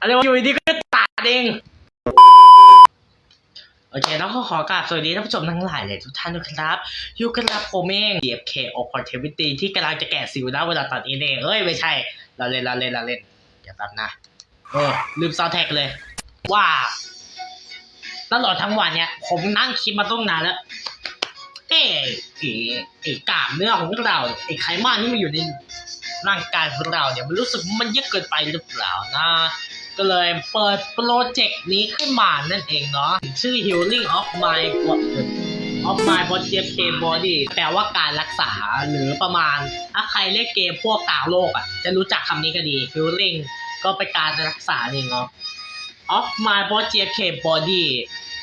อะไรวะอยู่ดีก็ตัดเอง โอเคแล้วก็ขอกราบสวัสดีท่านผู้ชมทั้งหลายเลยทุกท่านด้วยครับยูกันรับผมเอง DFK Opportunity ที่กำลังจะแกะสิวนะเวลาตอนนี้เองเอ้ย ไม่ใช่ เราเล่นเราเล่นเราเล่นอย่าแป๊บนะเออลืมซาวแท็กเลย ว่าตลอดทั้งวันเนี่ย ผมนั่งคิดมาต้องนานแล้วเอ๊ะไอ้ไอ้กล้ามเนื้อของเราไอ้ไขมันที่มันอยู่ในร่างกายของเราเนี่ยมันรู้สึกมันเยอะเกินไปหรือเปล่านะ ก็เลยเปิดโปรเจกต์นี้ขึ้นมานั่นเองเนาะชื่อ Healing of My of My Body FK Body แปลว่าการรักษาหรือประมาณถ้าใครเล่นเกมพวกต่างโลกอะ จะรู้จักคำนี้ก็ดี Healing ก็เป็นการรักษาเองเนาะ of my body FK body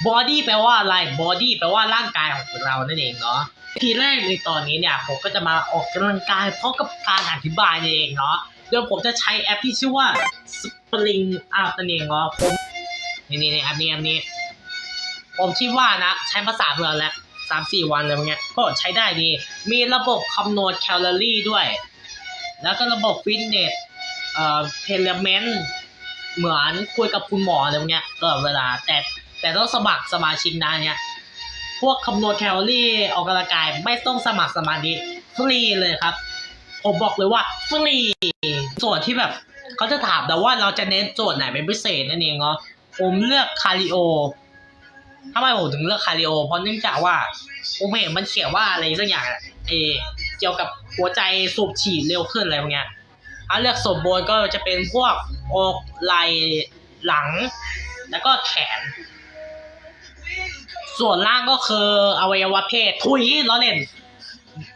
body แปลว่าอะไร body แปลว่าร่างกายของเรานั่นเองเนาะทีแรกในตอนนี้เนี่ยผมก็จะมาออกกำลังกายเพราะกับการอธิบายเองเนาะโดยผมจะใช้แอปที่ชื่อว่า Spring Up นั่นเองเนาะผมนี่นี่นี่แอปนี้แอปนี้ ผมคิดว่านะ ใช้ภาษาเมืองแล้วสามสี่วันอะไรเงี้ย ก็ใช้ได้ดี มีระบบคำนวณแคลอรี่ด้วย แล้วก็ระบบฟิตเนสเอ่อเพลเมนต์เหมือนคุยกับคุณหมออะไรเนี้ยตลอดเวลา แต่แต่ต้องสมัครสมาชิกนะเนี่ย พวกคำนวณแคลอรี่ออกกำลังกายไม่ต้องสมัครสมาธิกฟรีเลยครับ ผมบอกเลยว่าฟรีส่วนที่แบบ เขาจะถามแต่ว่าเราจะเน้นโจทย์ไหนเป็นพิเศษนั่นเองเนาะผมเลือกคาริโอทำไมผมถึงเลือกคาริโอ เพราะเนื่องจากว่าผมเห็นมันเขียนว่าอะไรสักอย่างเออเกี่ยวกับหัวใจสูบฉีดเร็วขึ้นอะไรพวกเนี้ยถ้าเลือกสมบูรณ์ก็จะเป็นพวกอกไหล่หลัง แล้วก็แขน ส่วนล่างก็คืออวัยวะเพศทุยล้อเล่น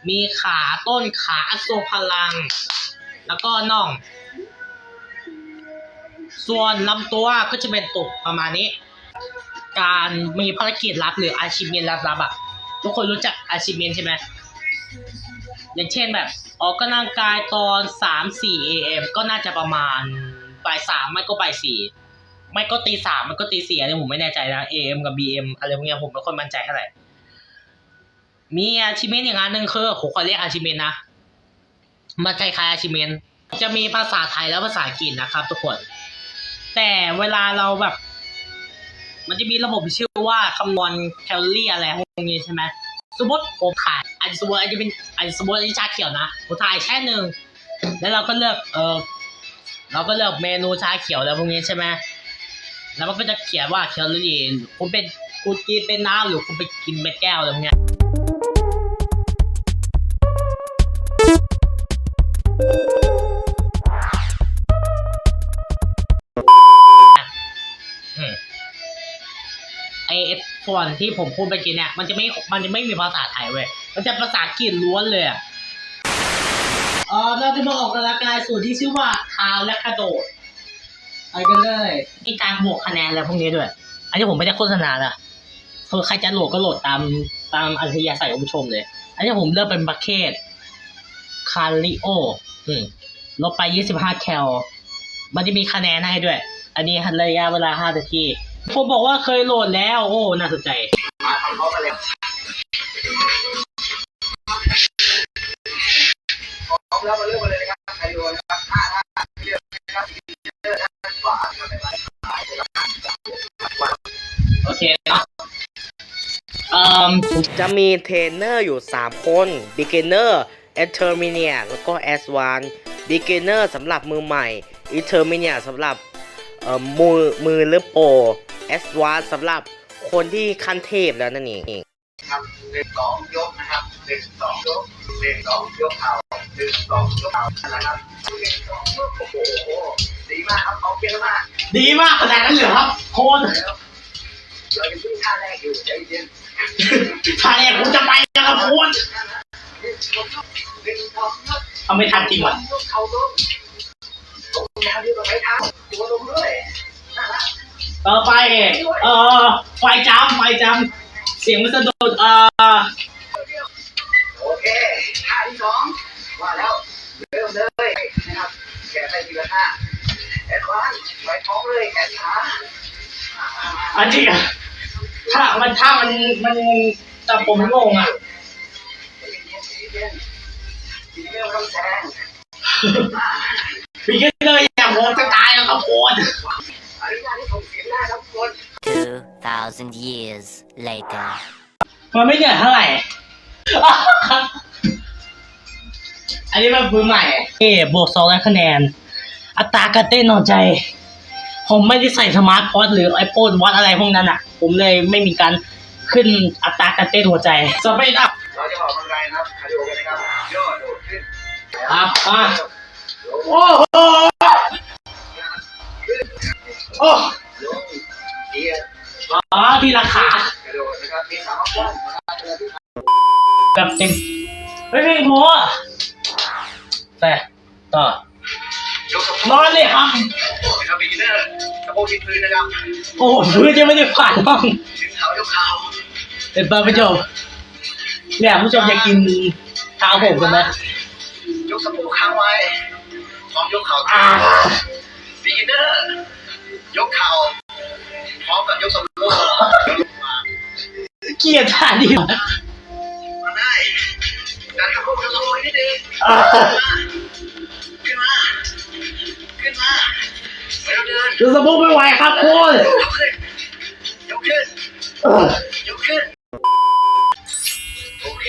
มีขาต้นขาอัศพลัง แล้วก็น่อง ส่วนลำตัวก็จะเป็นตุกประมาณนี้ การมีภารกิจลับหรืออาชีพเมนลับๆอะทุกคนรู้จักอาชีพเมนใช่ไหมอย่างเช่นแบบ ออกกำลังกายตอนสามสี่ AM ก็น่าจะประมาณบ่ายสามไม่ก็บ่ายสี่ไม่ก็ตีสามมันก็ตีสี่อันนี้ผมไม่แน่ใจนะ AM กับ BM อะไรพวกเนี้ยผมไม่ค่อยมั่นใจเท่าไหร่มีอาชิเมนอย่างนั้นหนึ่งคือผมขอเรียกอาชิเมนนะมันคล้ายๆอาชิเมนจะมีภาษาไทยและภาษาอังกฤษนะครับทุกคน แต่เวลาเราแบบ มันจะมีระบบชื่อว่าคำนวณแคลอรี่อะไรพวกนี้ใช่ไหมสมมติผมถ่ายอาจจะสมมติอาจจะเป็นอาจจะสมมติอันนี้ชาเขียวนะผมถ่ายแค่หนึ่งแล้วเราก็เลือกเออเราก็เลือกเมนูชาเขียวแล้วพวกนี้ใช่ไหมแล้วมันก็จะเขียนว่าแคลอรี่คุณเป็นคุณกินเป็นน้ำหรือคุณไปกินเป็นแก้วอะไรพวกเนี้ ส่วนที่ผมพูดไปกินเนี่ยมันจะไม่มันจะไม่มีภาษาไทยเว้ยมันจะภาษาอังกฤษล้วนเลยอะเออเราจะมาออกกำลังกายส่วนที่ชื่อว่าเท้าและกระโดดไปกันเลยมีการบวกคะแนนอะไรพวกนี้ด้วย อันนี้ผมไม่ได้โฆษณานะคือใครจะโหลดก็โหลดตามตามอัธยาศัยของผู้ชมเลย อันนี้ผมเลือกเป็นบัคเก็ตคาริโออืมลบไป 25 แคล มันจะมีคะแนนให้ด้วย อันนี้ระยะเวลา 5 นาที ผมบอกว่าเคยโหลดแล้ว โอ้น่าสนใจมาทำพร้อมกันเลยพร้อมแล้วมาเริ่มกันเลยนะครับใครโดนนะครับห้าท่าเลือกนะครับเลือกท่านขวาทำอะไรขายเลยครับโอเคเนาะเอ่อจะมีเทรนเนอร์อยู่ 3 คน beginner intermediate แล้วก็ advanced beginner สำหรับมือใหม่ intermediate สำหรับเอ่อมือมือ หรือโปร advanced สำหรับคนที่ขั้นเทพแล้วนั่นเองครับหนึ่งสองยกนะครับหนึ่งสองยกหนึ่งสองยกเข่าหนึ่งสองยกเข่านะครับหนึ่งสองยกโอ้โหดีมากครับเอาเก่งมากดีมากขนาดนั้นเหรอครับโคนแล้วเรายังพึ่งท่าแรกอยู่ใจเย็นท่าแรกผมจะไปนะครับโคนหนึ่งสองยกหนึ่งสองยกทำไม่ทันจริงว่ะยกเข่าลงลงแนวเดียวกับไม้เท้าตัวลงด้วยน่ารัก ต่อไป เอ่อ ไฟจำไฟจำเสียงมันสะดุดเอ่อ โอเคท่าที่สองว่าแล้ว เริ่มเลยนะครับแกะไปทีละท่าแอดวานซ์ไปท้องเลยแอดขาอันนี้อะถ้ามันถ้ามันมันแต่ผมงงอะเย็นๆเย็นๆเย็นๆไม่ต้องแซงพี่ก็เลยอย่างผ 2,000 years later. มันไม่เหนื่อยเท่าไหร่ อันนี้มันมือใหม่ เอ๊บวกสองร้อยคะแนน อัตราการเต้นนอนใจ ผมไม่ได้ใส่สมาร์ทพอดหรือไอโฟนวัดอะไรพวกนั้นอะ ผมเลยไม่มีการขึ้นอัตราการเต้นหัวใจสเปนอัพเราจะออกกำลังกายนะครับคาร์ดิโอกันนะครับย่อโดดขึ้นอะอะโอ้โหโอ้ลงเอียด อ๋อที่ราคากระโดดนะครับมีขาคว่ำนะครับเวลาที่แบบเต็มไม่เพลงพอแต่ต่อยกสะโพนอนเลยครับกนะครับบิกินเนอร์สะโพกที่พื้นนะครับโอ้โหพื้นยังไม่ได้ผ่านห้องถึงเท้ายกเข่าเป็นปลาผู้ชมเนี่ยผู้ชมอยากกินเท้าผมกันไหมยกสะโพกค้างไว้พร้อมยกเข่าอ่าบิกินเนอร์ยกเข่า เกลียดท่านี้มาได้ดันสะโพกสะโพกนิดนึงอ่าขึ้นมา ขึ้นมา ไม่ต้องเดินดูสะโพกไม่ไหวครับคุณยกขึ้นยกขึ้นเออยกขึ้น โอเค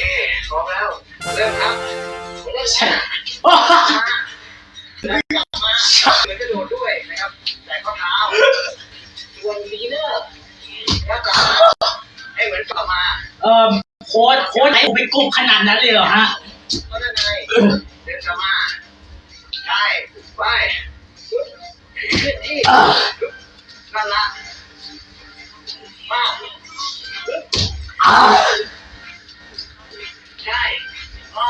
พร้อมแล้ว เริ่มครับเริ่มใช่ช้าโอ้โหแล้วกลับมาเหมือน เออโค้ดโค้ดไหนผมเป็นกลุ่มขนาดนั้นเลยเหรอฮะก็ด้านในเดินกลับมาใช่ไปขึ้นที่เออนั่นละมาอ่าใช่มา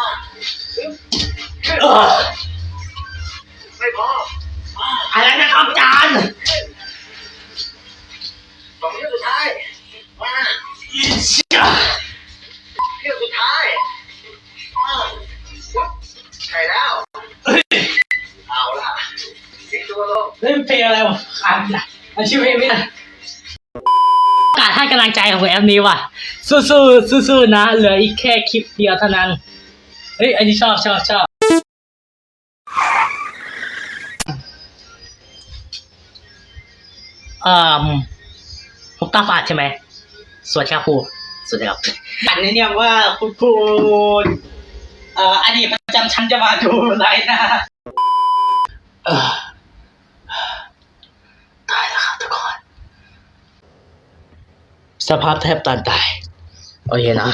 เล่นเพลงอะไรวะขาดนะอาชีพเพลงไม่ได้การให้กำลังใจของแอปนี้ว่ะ สู้ๆสู้ๆนะ เหลืออีกแค่คลิปเดียวเท่านั้น เฮ้ย อันนี้ชอบชอบชอบเอ่อผมตาฝาดใช่ไหม สวัสดีครับครูสวัสดีครับอันนี้เนี่ยว่าคุณครูเอ่ออดีตประจำชั้นจะมาดูไลฟ์นะเออตายแล้วครับทุกคน สภาพแทบตานตายโอเคนะ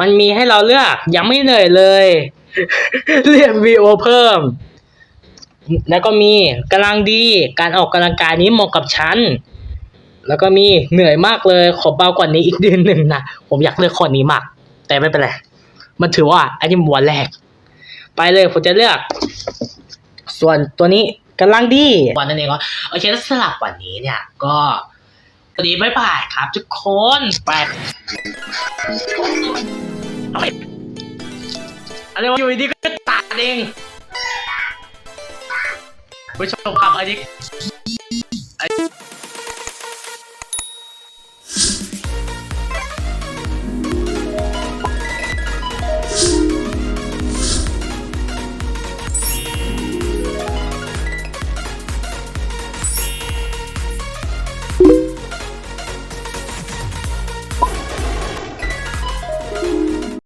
มันมีให้เราเลือก ยังไม่เหนื่อยเลย เรียกวีโอเพิ่ม แล้วก็มีกำลังดี การออกกำลังกายนี้เหมาะกับฉัน แล้วก็มีเหนื่อยมากเลย ขอเบากว่านี้อีกเดือนหนึ่งนะ ผมอยากเลือกข้อนี้มาก แต่ไม่เป็นไร มันถือว่าอันนี้มันวันแรก ไปเลยผมจะเลือก ส่วนตัวนี้กำลังดี วันนั้นเองก็โอเคแล้วสลับวันนี้เนี่ยก็ วันนี้บ๊ายบายครับทุกคนไปอะไรวะอยู่ดีก็ตัดเองผู้ชมครับอันนี้